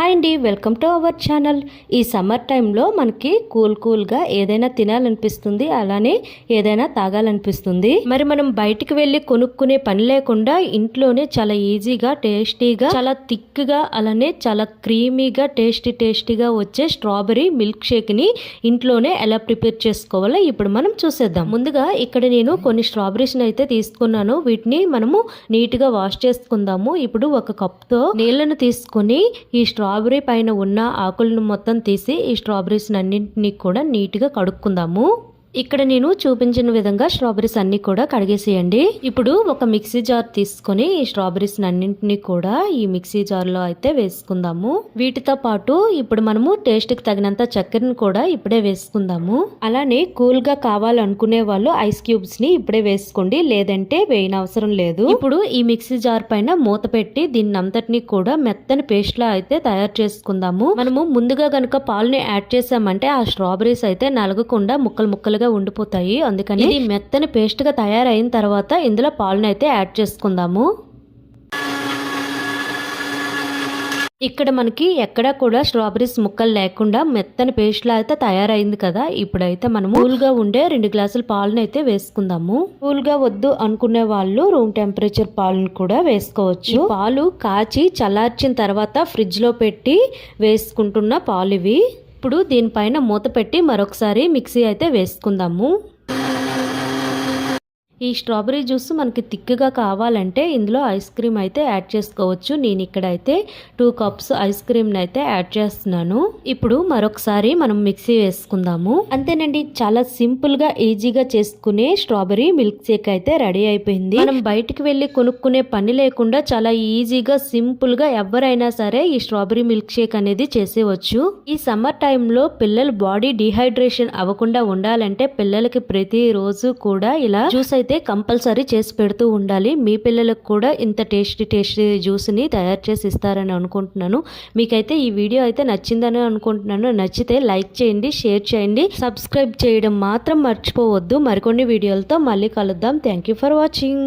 Hi అండి welcome to our channel. ఈ summer టైంలో మనకి కూల్ కూల్గా ఏదైనా తినాలనిపిస్తుంది అలానే ఏదైనా తాగాలనిపిస్తుంది. మరి మనం బయటికి వెళ్ళి కొనుక్కునే పని లేకుండా ఇంట్లోనే చాలా ఈజీగా టేస్టీగా చాలా థిక్గా అలానే చాలా క్రీమీగా టేస్టీ టేస్టీగా వచ్చే స్ట్రాబెరీ మిల్క్ షేక్ని ఇంట్లోనే ఎలా ప్రిపేర్ చేసుకోవాలో ఇప్పుడు మనం చూసేద్దాం. ముందుగా ఇక్కడ నేను కొన్ని స్ట్రాబెరీస్ని అయితే తీసుకున్నాను. వీటిని మనము నీట్గా వాష్ చేసుకుందాము. ఇప్పుడు ఒక కప్తో నీళ్ళను తీసుకొని ఈ స్ట్రాబెరీ పైన ఉన్న ఆకులను మొత్తం తీసి ఈ స్ట్రాబెరీస్ అన్నింటినీ కూడా నీట్గా కడుక్కుందాము. ఇక్కడ నేను చూపించిన విధంగా స్ట్రాబెరీస్ అన్ని కూడా కడిగేసేయండి. ఇప్పుడు ఒక మిక్సీ జార్ తీసుకొని ఈ స్ట్రాబెరీస్ అన్నింటినీ కూడా ఈ మిక్సీ జార్లో అయితే వేసుకుందాము. వీటితో పాటు ఇప్పుడు మనము టేస్ట్కి తగినంత చక్కెరను కూడా ఇప్పుడే వేసుకుందాము. అలానే కూల్గా కావాలనుకునే వాళ్ళు ఐస్ క్యూబ్స్ని ఇప్పుడే వేసుకోండి. లేదంటే వేయనవసరం లేదు. ఇప్పుడు ఈ మిక్సీ జార్ పైన మూత పెట్టి దీన్ని అంతటిని కూడా మెత్తని పేస్ట్ లా అయితే తయారు చేసుకుందాము. మనము ముందుగా గనుక పాలుని యాడ్ చేసామంటే ఆ స్ట్రాబెరీస్ అయితే నలగకుండా ముక్కలు ముక్కలు ముక్కలుగా ఉండిపోతాయి. అందుకని ఇది మెత్తని పేస్ట్గా తయారైన తర్వాత ఇందులో పాలుని అయితే యాడ్ చేసుకుందాము. ఇక్కడ మనకి ఎక్కడా కూడా స్ట్రాబెరీస్ ముక్కలు లేకుండా మెత్తని పేస్ట్ లా అయితే తయారైంది కదా. ఇప్పుడైతే మనము కూల్గా ఉండే రెండు గ్లాసుల పాలను అయితే వేసుకుందాము. కూల్గా వద్దు అనుకునే వాళ్ళు రూమ్ టెంపరేచర్ పాలను కూడా వేసుకోవచ్చు. పాలు కాచి చల్లార్చిన తర్వాత ఫ్రిడ్జ్లో పెట్టి వేసుకుంటున్న పాలు ఇవి ఇప్పుడు దీనిపైన మూత పెట్టి మరొకసారి మిక్సీ అయితే వేసుకుందాము. ఈ స్ట్రాబెరీ జ్యూస్ మనకి థిక్గా కావాలంటే ఇందులో ఐస్ క్రీమ్ అయితే యాడ్ చేసుకోవచ్చు. నేను ఇక్కడ అయితే టూ కప్స్ ఐస్ క్రీమ్ని అయితే యాడ్ చేస్తున్నాను. ఇప్పుడు మరొకసారి మనం మిక్సీ వేసుకుందాము. అంతేనండి చాలా సింపుల్గా ఈజీగా చేసుకునే స్ట్రాబెరీ మిల్క్ షేక్ అయితే రెడీ అయిపోయింది. మనం బయటికి వెళ్ళి కొనుక్కునే పని లేకుండా చాలా ఈజీగా సింపుల్గా ఎవరైనా సరే ఈ స్ట్రాబెరీ మిల్క్ షేక్ అనేది చేసేవచ్చు. ఈ సమ్మర్ టైంలో పిల్లలు బాడీ డిహైడ్రేషన్ అవ్వకుండా ఉండాలంటే పిల్లలకి ప్రతిరోజు కూడా ఇలా జ్యూస్ అయితే అయితే కంపల్సరీ చేసి పెడుతూ ఉండాలి. మీ పిల్లలకు కూడా ఇంత టేస్టీ టేస్టీ జ్యూస్ని తయారు చేసి ఇస్తారని అనుకుంటున్నాను. మీకైతే ఈ వీడియో అయితే నచ్చిందని అనుకుంటున్నాను. నచ్చితే లైక్ చేయండి షేర్ చేయండి. సబ్స్క్రైబ్ చేయడం మాత్రం మర్చిపోవద్దు. మరికొన్ని వీడియోలతో మళ్ళీ కలుద్దాం. Thank you for watching.